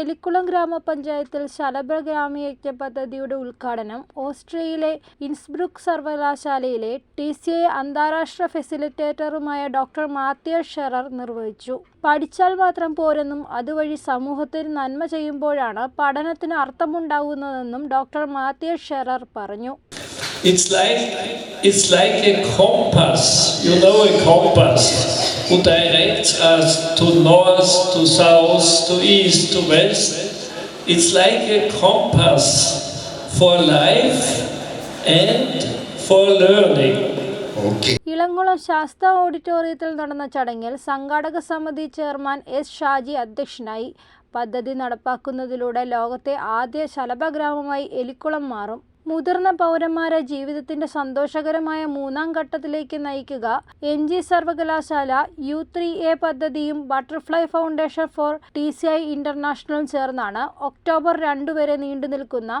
എലിക്കുളം ഗ്രാമപഞ്ചായത്തിൽ ശലഭ ഗ്രാമയജ്ഞ പദ്ധതിയുടെ ഉദ്ഘാടനം ഓസ്ട്രിയയിലെ ഇൻസ്ബ്രുക് സർവകലാശാലയിലെ ടി സി ഐ അന്താരാഷ്ട്ര ഫെസിലിറ്റേറ്ററുമായ ഡോക്ടർ മാത്യ ഷെറർ നിർവഹിച്ചു. പഠിച്ചാൽ മാത്രം പോരെന്നും അതുവഴി സമൂഹത്തിന് നന്മ ചെയ്യുമ്പോഴാണ് പഠനത്തിന് അർത്ഥമുണ്ടാകുന്നതെന്നും ഡോക്ടർ മാത്യ ഷെറർ പറഞ്ഞു. It's like it's like a compass. You know a compass. Who directs us to north, to south, to east, to west. It's like a compass for life and for learning. Elamkulam Sastha ഓഡിറ്റോറിയത്തിൽ നടന്ന ചടങ്ങിൽ സംഘാടക സമിതി chairman S Shaji അധ്യക്ഷനായി പദ്ധതി നടപ്പാക്കുന്നതിലൂടെ ലോകത്തെ ആദ്യ ശലഭഗ്രാമമായി എലിക്കുളം മാറും മുതിർന്ന പൗരന്മാരെ ജീവിതത്തിന്റെ സന്തോഷകരമായ മൂന്നാം ഘട്ടത്തിലേക്ക് നയിക്കുക. എൻ ജി സർവകലാശാല യു ത്രീ എ പദ്ധതിയും butterfly foundation for T C I ഇന്റർനാഷണലും ചേർന്നാണ് ഒക്ടോബർ രണ്ടു വരെ നീണ്ടു നിൽക്കുന്ന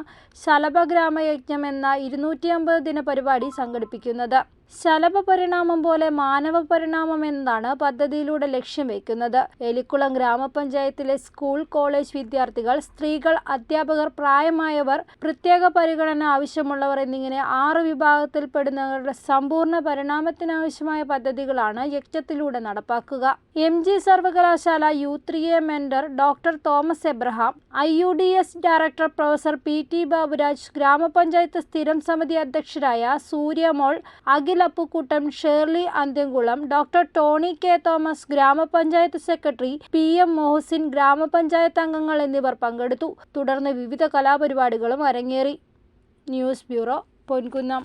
ശലഭഗ്രാമയജ്ഞം എന്ന ഇരുന്നൂറ്റി അമ്പത് ദിന പരിപാടി സംഘടിപ്പിക്കുന്നത്. ശലഭ പരിണാമം പോലെ മാനവ പരിണാമം എന്നതാണ് പദ്ധതിയിലൂടെ ലക്ഷ്യം വയ്ക്കുന്നത് എലിക്കുളം ഗ്രാമപഞ്ചായത്തിലെ സ്കൂൾ കോളേജ് വിദ്യാർത്ഥികൾ സ്ത്രീകൾ അധ്യാപകർ പ്രായമായവർ പ്രത്യേക പരിഗണന ആവശ്യമുള്ളവർ എന്നിങ്ങനെ ആറ് വിഭാഗത്തിൽപ്പെടുന്നവരുടെ സമ്പൂർണ പരിണാമത്തിനാവശ്യമായ പദ്ധതികളാണ് യജ്ഞത്തിലൂടെ നടപ്പാക്കുക. എം ജി സർവകലാശാല U three A mentor doctor Thomas Abraham I U D S director professor P T Baburaj ഗ്രാമപഞ്ചായത്ത് സ്ഥിരം സമിതി അധ്യക്ഷരായ Suryamol Akhil Appukuttan Shirley Anthyamkulam doctor Tony K Thomas ഗ്രാമപഞ്ചായത്ത് സെക്രട്ടറി പി എം മൊഹസിൻ ഗ്രാമപഞ്ചായത്ത് അംഗങ്ങൾ എന്നിവർ പങ്കെടുത്തു. തുടർന്ന് വിവിധ കലാപരിപാടികളും അരങ്ങേറി. News bureau Ponkunnam.